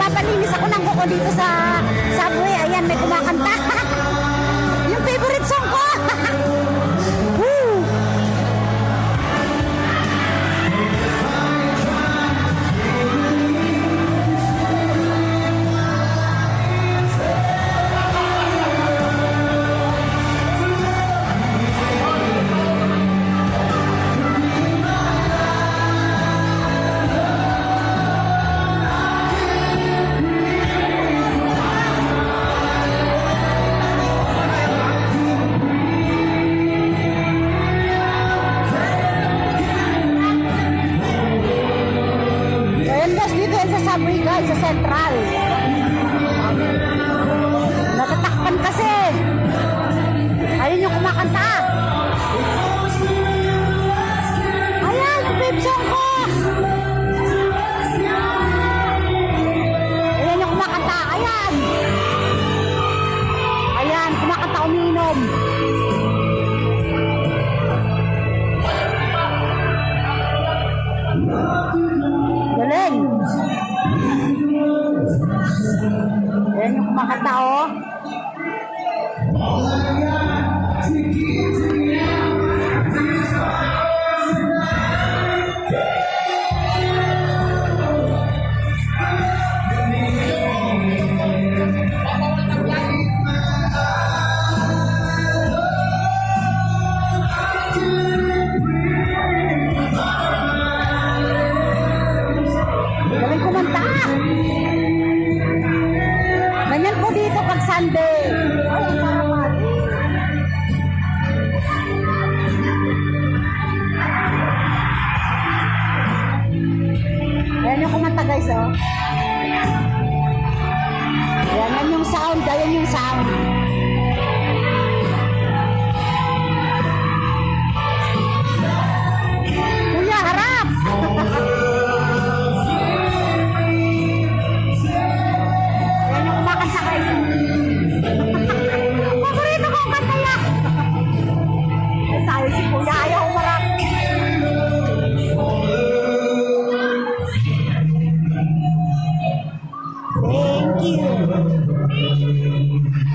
habang nagpapalinis ako ng kuko dito sa sa guys, sa central. Natatakpan kasi. Ayun yung kumakanta. Ayan, babe song ko. Ayan yung kumakanta. Ayan. Ayan, kumakanta umiinom. Galing. Ayan yung kumakanta, oh. Ganyan po dito pag Sunday. Ay, ang sarap. Ayan yung kumanta guys, oh. Ayan, yan yung sound. Ayan yung sound. Paborito kong kanta yan. Sayo si Kuya, ayaw marap. Thank you.